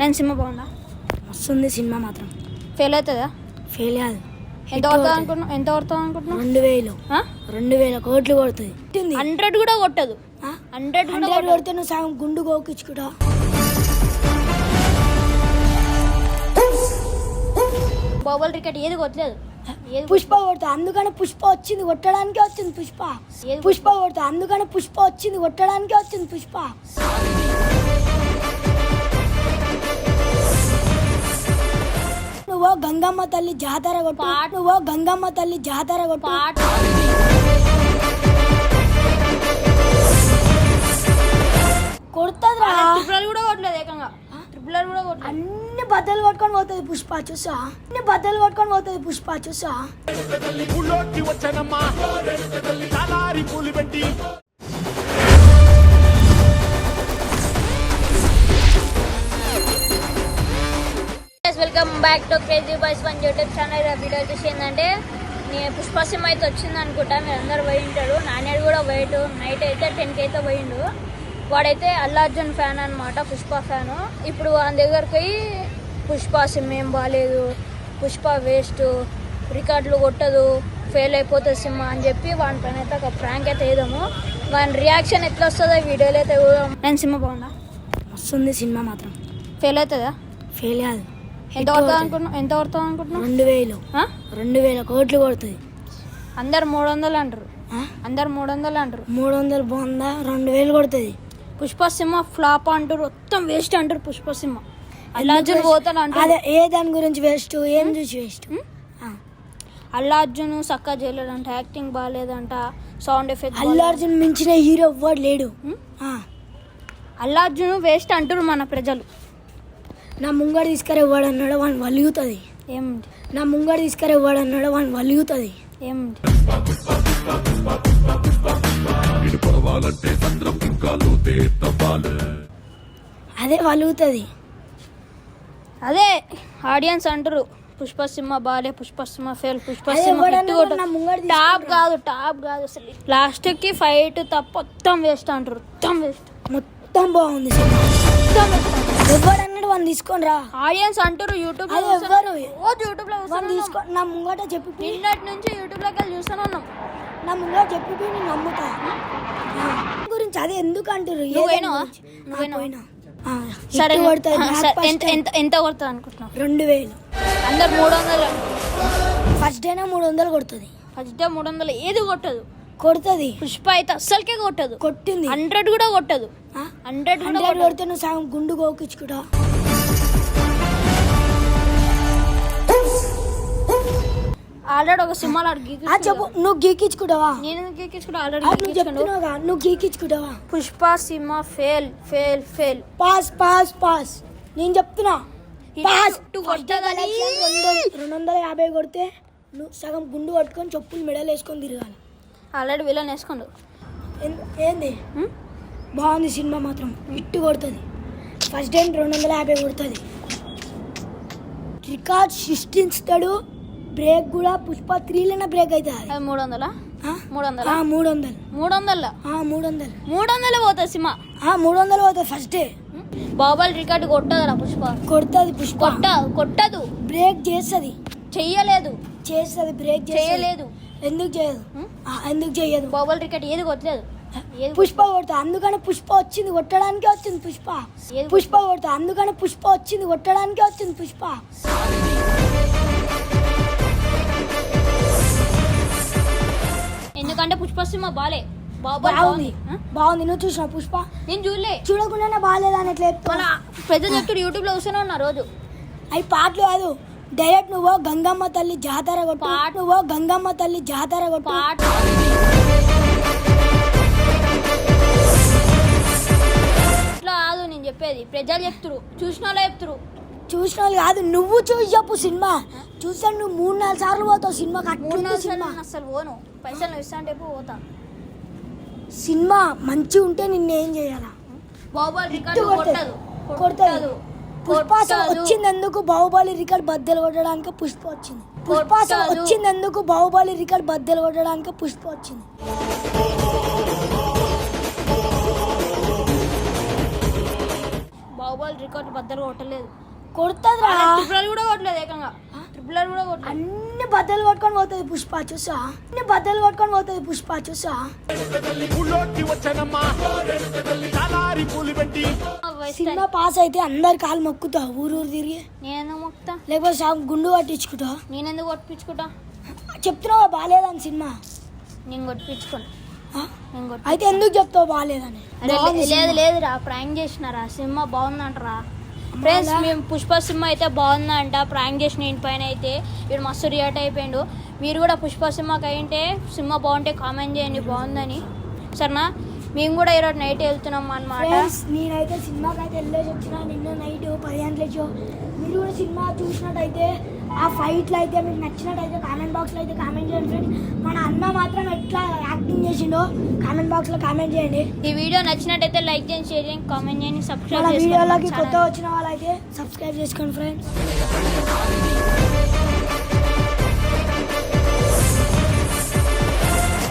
నేను సినిమా బాగుందా? వస్తుంది సినిమా మాత్రం. ఫెయిల్ అవుతుందా? ఫెయిల్ కాదు. ఎంత పడుతుంది అనుకుంటున్నావు ఎంత పడుతుంది అనుకుంటున్నావు రెండు వేలు. రెండు వేల కోట్లు కొడుతుంది. హండ్రెడ్ కూడా కొట్టదు. హండ్రెడ్ హండ్రెడ్ కొడితే నువ్వు సగం గుండు గోకించుకుంటా బాబుల్ క్రికెట్ ఏది కొట్టలేదు? ఏది పుష్ప కొడతా అందుకని పుష్ప వచ్చింది. కొట్టడానికే వచ్చింది పుష్ప. పుష్ప కొడతా అందుకని పుష్ప వచ్చింది. కొట్టడానికే వచ్చింది పుష్ప. నువ్వు గంగమ్మ తల్లి జాతర కొట్టు. పాట- నువ్వు గంగమ్మ తల్లి జాతర కొట్టు. పాట. కొడుతుందిరా. ట్రిపుల్ కూడా కొట్టలేదు ఏకంగా. ట్రిపుల్ కూడా కొట్టలేదు. అన్ని బద్దలు కొట్టుకొని పోతుంది పుష్ప చూసా? అన్ని బద్దలు కొట్టుకొని పోతుంది పుష్ప చూసా? Welcome back to crazy boys one YouTube channel video వచ్చేసి ఏంటంటే నేను పుష్ప సినిమా అయితే వచ్చింది అనుకుంటా మీరు అందరు పోయి ఉంటారు. నాణ్యాడు కూడా పోయేటు నైట్ అయితే టెన్కి అయితే పోయిండు. వాడైతే అల్లు అర్జున్ ఫ్యాన్ అనమాట పుష్ప ఫ్యాను. ఇప్పుడు వాని దగ్గరికి పోయి పుష్ప సినిమా ఏం బాగాలేదు పుష్ప వేస్ట్ రికార్డులు కొట్టదు ఫెయిల్ అయిపోతుంది సినిమా అని చెప్పి వాని పైన అయితే ఒక ప్రాంక్ అయితే వేద్దాము వాని రియాక్షన్ ఎట్లా వస్తుందో వీడియోలో అయితే నేను సినిమా బాగుందా? వస్తుంది సినిమా మాత్రం. ఫెయిల్ అవుతుందా? ఫెయిల్ కాదు. ఎంత పడుతుంది అనుకుంటున్నావు? ఎంత పడుతుంది అనుకుంటున్నావు? రెండు వేలు? రెండు వేల కోట్లు కొడుతుంది అందరు మూడు వందలు అంటారు? అందరు మూడు వందలు అంటారు. మూడు వందలు బాగుందా? రెండు వేలు కొడుతుంది. పుష్ప సినిమా ఫ్లాప్ అంటారు. మొత్తం వేస్ట్ అంటారు పుష్ప సినిమా అల్లార్జున్ పోతాడు అంటారు అదే ఏ దాని గురించి వేస్ట్ ఏం చూసి వేస్ట్ అల్లార్జున్ సక్క చేయలేదంట acting బాగాలేదంట sound effect Allu Arjun మించిన హీరో ఎవ్వడు లేడు. అల్లార్జున్ వేస్ట్ అంటారు మన ప్రజలు. నా ముంగడ తీసుకురా ఇవ్వడు అన్నాడు వాడిని వలుగుతుంది ఏమిటి నా ముంగడ తీసుకురా ఇవ్వడు అన్నాడు వాడిని వలుగుతుంది ఏమిటి అదే వలుగుతుంది అదే ఆడియన్స్ అంటారు పుష్ప సినిమా బాలే ఫెయిల్ పుష్ప ముంగట టాప్ కాదు టాప్ కాదు అసలు. లాస్ట్కి ఫైట్ తప్ప మొత్తం వేస్ట్ అంటారు మొత్తం వేస్ట్ మొత్తం బాగుంది మొత్తం వాడిని తీసుకొని రా. ఆడియన్స్ అంటారు యూట్యూబ్లో అది ఎవ్వరు? రోజు యూట్యూబ్లో చూస్తున్నాం. తీసుకో నా ముంగట చెప్పి నిన్నటి నుంచి యూట్యూబ్లోకి వెళ్ళి చూస్తూనే ఉన్నాం. నా ముంగట చెప్పి నేను నమ్ముతా. గురించి అదే ఎందుకు అంటారు సరే. ఎంత ఎంత ఎంత కొడుతుంది అనుకుంటున్నావు? రెండు వేలు. అందరు మూడు వందలు. ఫస్ట్ డేనే మూడు వందలు కొడుతుంది. ఫస్ట్ డే మూడు వందలు. ఏది కొట్టదు? కొడుతుంది. పుష్ప అయితే అస్సలకే కొట్టదు. కొట్టింది. హండ్రెడ్ కూడా కొట్టదు? హండ్రెడ్ హండ్రెడ్ కొడితే నువ్వు సగం గుండు గోకించుకుంటా ఆల్రెడీ ఒక సినిమాలో చెప్పు నువ్వు గీకించుకుంటావా? నేను గీకించుకుంటా? ఆల్రెడీ నువ్వు గీకించుకుంటా చెప్తున్నావుగా నువ్వు గీకించుకుంటావా? Pushpa cinema fail fail fail. Pass pass pass. నేను చెప్తున్నా. పాస్. రెండు వందల- యాభై కొడితే నువ్వు సగం గుండు కొట్టుకొని చెప్పులు మెడలు వేసుకొని తిరగాలి. ఆల్రెడీ విలన్ వేసుకోండు. ఏంది? బాగుంది సినిమా మాత్రం. ఇట్టు కొడుతుంది. ఫస్ట్ టైం రెండు వందల యాభై కొడుతుంది. రికార్డ్ సృష్టిస్తాడు బ్రేక్ కూడా పుష్ప త్రీలోనే బ్రేక్ అవుతుంది అది. మూడు వందలా? మూడు వందల మూడు వందలు మూడు వందల మూడు వందలు మూడు వందలే పోతుంది సినిమా. ఆ, మూడు వందలు పోతుంది ఫస్ట్ డే బాహుబలి రికార్డు కొట్టదురా పుష్ప. కొడుతుంది పుష్ప. కొట్ట కొట్టదు. బ్రేక్ చేస్తుంది. చెయ్యలేదు. చేస్తుంది బ్రేక్ చేయలేదు ఎందుకు చేయదు? ఎందుకు చేయదు? బాహుబలి రికార్డ్ ఏది కొట్టలేదు? పుష్ప కొడతా. అందుకని పుష్ప వచ్చింది కొట్టడానికే వచ్చింది పుష్ప. పుష్ప కొడతా. అందుకని పుష్ప వచ్చింది కొట్టడానికే వచ్చింది పుష్ప. ఎందుకంటే పుష్ప సినిమా బాలే. బాగుంది. బాగుంది. నువ్వు చూసిన పుష్ప? నేను చూడలే. చూడకుండానే బాగాలేదా అని ఎట్లా? మన ప్రజలు చెప్తాడు యూట్యూబ్లో చూస్తూనే ఉన్నా రోజు. అవి పాటలు కాదు. డైరెక్ట్ నువ్వు గంగమ్మ తల్లి జాతర కొట్టు. పాట- నువ్వు గంగమ్మ తల్లి జాతర కొట్టు. పాట. ఇట్లా కాదు నేను చెప్పేది. ప్రజలు చెప్తురు. చూసిన వాళ్ళు చెప్తురు. చూసిన కాదు నువ్వు చూసి చెప్పు సినిమా. చూసాను నువ్వు మూడు నాలుగు సార్లు పోతావు సినిమాకి మూడు అట్లుంది నాలుగు సార్లు సినిమా. నేను అసలు పోను. పైసలు నువ్వు ఇస్తా అంటే పోతా. సినిమా మంచిగా ఉంటే నిన్ను ఏం చేయాలా? బాహుబలి రికార్డు కొట్టదు. కొట్టదు. కొడతది. పుష్ప అసలు కొట్టదు. వచ్చిందెందుకు బాహుబలి రికార్డ్ బద్దలు కొట్టడానికి పుష్ప వచ్చింది? పుష్ప అసలు కొట్టదు. వచ్చిందెందుకు బాహుబలి రికార్డ్ బద్దలు కొట్టడానికి పుష్ప వచ్చింది? బాహుబలి రికార్డ్ బద్దలు కొట్టలేదు. కొడుతుందిరా ట్రిపుల్ కూడా కొట్టలేదు ఏకంగా. ట్రిపుల్ కూడా కొట్టలేదు. అన్ని బద్దలు కొట్టుకొని పోతుంది పుష్ప చూసా? అన్ని బద్దలు కొట్టుకొని పోతుంది పుష్ప చూసా? సినిమా పాస్ అయితే అందరి కాలు మొక్కుతా ఊరు ఊరు తిరిగి. నేను మొక్తా లేకపోతే సగం గుండు పట్టించుకుంటా నేనెందుకు కొట్టించుకుంటా? చెప్తున్నావా బాగాలేదని సినిమా? నేను కొట్టించుకోను. ఆ? నేను కొట్టి అయితే ఎందుకు చెప్తావు బాగాలేదని లేదు. లేదురా ప్రాంక్ చేసినారా? సినిమా బాగుందంటరా? ఫ్రెండ్స్ మేము పుష్ప సినిమా అయితే బాగుందంట. ప్రాంక్ చేసిన ఇంటి పైన అయితే. వీడు మస్తు రియాక్ట్ అయిపోయిండు. మీరు కూడా పుష్ప సినిమాకి అయింటే సినిమా బాగుంటే కామెంట్ చేయండి బాగుందని. సరేనా? మేము కూడా ఈరోజు నైట్ వెళ్తున్నాం అనమాట నేనైతే సినిమాకి అయితే వెళ్ళేసి వచ్చిన. నిన్న నైట్ పది గంటలకు మీరు కూడా సినిమా చూసినట్టయితే ఆ ఫైట్లు అయితే మీకు నచ్చినట్టయితే కామెంట్ బాక్స్లో అయితే కామెంట్ చేయండి ఫ్రెండ్స్ మన అన్న మాత్రం ఎట్లా యాక్టింగ్ చేసిండో కామెంట్ బాక్స్లో కామెంట్ చేయండి. ఈ వీడియో నచ్చినట్టయితే లైక్ చేయండి షేర్ చేయండి కామెంట్ చేయండి మన సబ్స్క్రైబ్ వీడియోలోకి కొత్త వచ్చిన వాళ్ళైతే సబ్స్క్రైబ్ చేసుకోండి ఫ్రెండ్స్